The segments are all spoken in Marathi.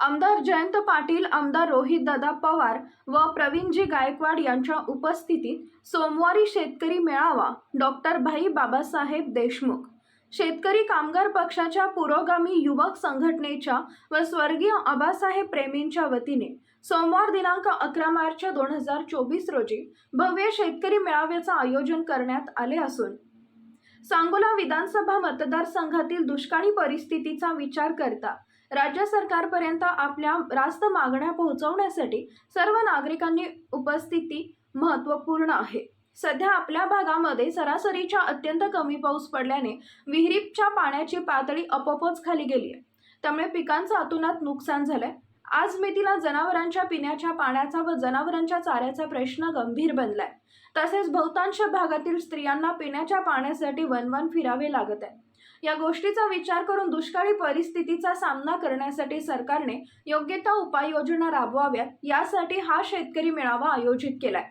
आमदार जयंत पाटील आमदार रोहितदादा पवार व प्रवीणजी गायकवाड यांच्या उपस्थितीत सोमवारी शेतकरी मेळावा डॉक्टर भाई बाबासाहेब देशमुख. शेतकरी कामगार पक्षाच्या पुरोगामी युवक संघटनेच्या व स्वर्गीय आबासाहेब प्रेमींच्या वतीने सोमवार दिनांक अकरा मार्च दोन हजार चोवीस रोजी भव्य शेतकरी मेळाव्याचं आयोजन करण्यात आले असून सांगोला विधानसभा मतदारसंघातील दुष्काळी परिस्थितीचा विचार करता राज्य सरकारपर्यंत आपल्या रास्त मागण्या पोहोचवण्यासाठी सर्व नागरिकांनी उपस्थिती महत्त्वपूर्ण आहे. सध्या आपल्या भागामध्ये सरासरीच्या अत्यंत कमी पाऊस पडल्याने विहिरीच्या पाण्याची पातळी आपोआपच खाली गेली आहे. त्यामुळे पिकांचं अतोनात नुकसान झालंय. आज मितीला जनावरांच्या पिण्याच्या पाण्याचा व जनावरांच्या चाऱ्याचा प्रश्न गंभीर बनलाय. तसेच बहुतांश भागातील स्त्रियांना पिण्याच्या पाण्यासाठी वनवन फिरावे लागत आहे. या गोष्टीचा विचार करून दुष्काळी परिस्थितीचा सामना करण्यासाठी सरकारने योग्य त्या उपाययोजना राबवाव्यात यासाठी हा शेतकरी मेळावा आयोजित केलाय.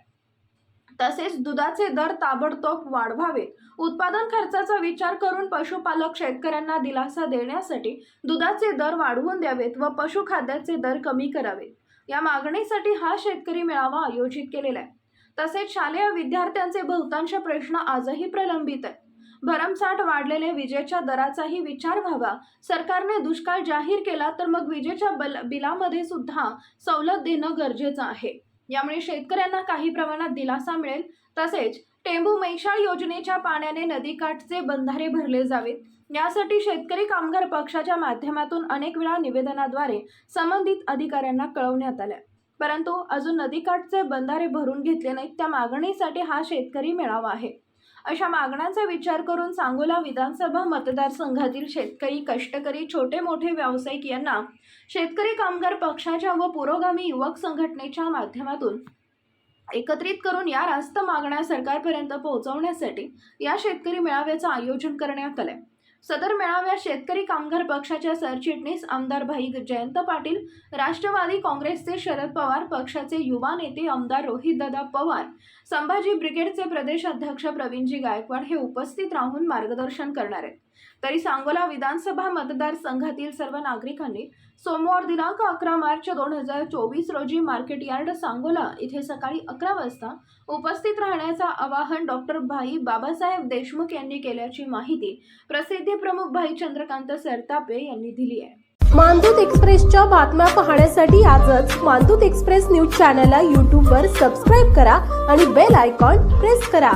तसेच दुधाचे दर ताबडतोब वाढवावेत उत्पादन खर्चाचा विचार करून पशुपालक शेतकऱ्यांना दिलासा देण्यासाठी दुधाचे दर वाढवून द्यावेत व पशुखाद्याचे दर कमी करावेत या मागणीसाठी हा शेतकरी मेळावा आयोजित केलेला आहे. तसेच शालेय विद्यार्थ्यांचे बहुतांश प्रश्न आजही प्रलंबित आहेत. भरमसाठ वाढलेल्या विजेच्या दराचाही विचार व्हावा. सरकारने दुष्काळ जाहीर केला तर मग विजेच्या बल बिलामध्ये सुद्धा सवलत देणं गरजेचं आहे. यामुळे शेतकऱ्यांना काही प्रमाणात दिलासा मिळेल. तसेच टेंबू मैशाळ योजनेच्या पाण्याने नदीकाठचे बंधारे भरले जावेत. यासाठी शेतकरी कामगार पक्षाच्या माध्यमातून अनेक वेळा निवेदनाद्वारे संबंधित अधिकाऱ्यांना कळवण्यात आल्या. परंतु अजून नदीकाठचे बंधारे भरून घेतले नाहीत. त्या मागणीसाठी हा शेतकरी मेळावा आहे. अशा मागण्यांचा विचार करून सांगोला विधानसभा मतदारसंघातील शेतकरी कष्टकरी छोटे मोठे व्यावसायिक यांना शेतकरी कामगार पक्षाच्या व पुरोगामी युवक संघटनेच्या माध्यमातून एकत्रित करून या रास्त मागण्या सरकारपर्यंत पोहोचवण्यासाठी या शेतकरी मेळाव्याचं आयोजन करण्यात आलंय. सदर मेळाव्यात शेतकरी कामगार पक्षाच्या सरचिटणीस आमदार भाई जयंत पाटील राष्ट्रवादी काँग्रेसचे शरद पवार पक्षाचे युवा नेते आमदार रोहितदादा पवार संभाजी ब्रिगेडचे प्रदेश अध्यक्ष प्रवीणजी गायकवाड हे उपस्थित राहून मार्गदर्शन करणार आहेत. तरी सांगोला विधानसभा मतदारसंघातील सर्व नागरिकांनी सोमवार दिनांक अकरा मार्च दोन हजार चोवीस रोजी मार्केट यार्ड सांगोला इथे सकाळी अकरा वाजता उपस्थित राहण्याचं आवाहन डॉक्टर भाई बाबासाहेब देशमुख यांनी केल्याची माहिती प्रसिद्धी प्रमुख भाई चंद्रकांत सरतापे यांनी दिली आहे. मानदूत एक्सप्रेसच्या बातम्या पाहण्यासाठी आजच मानदूत एक्सप्रेस न्यूज चॅनलला यूट्यूबवर सबस्क्राईब करा आणि बेल आयकॉन प्रेस करा.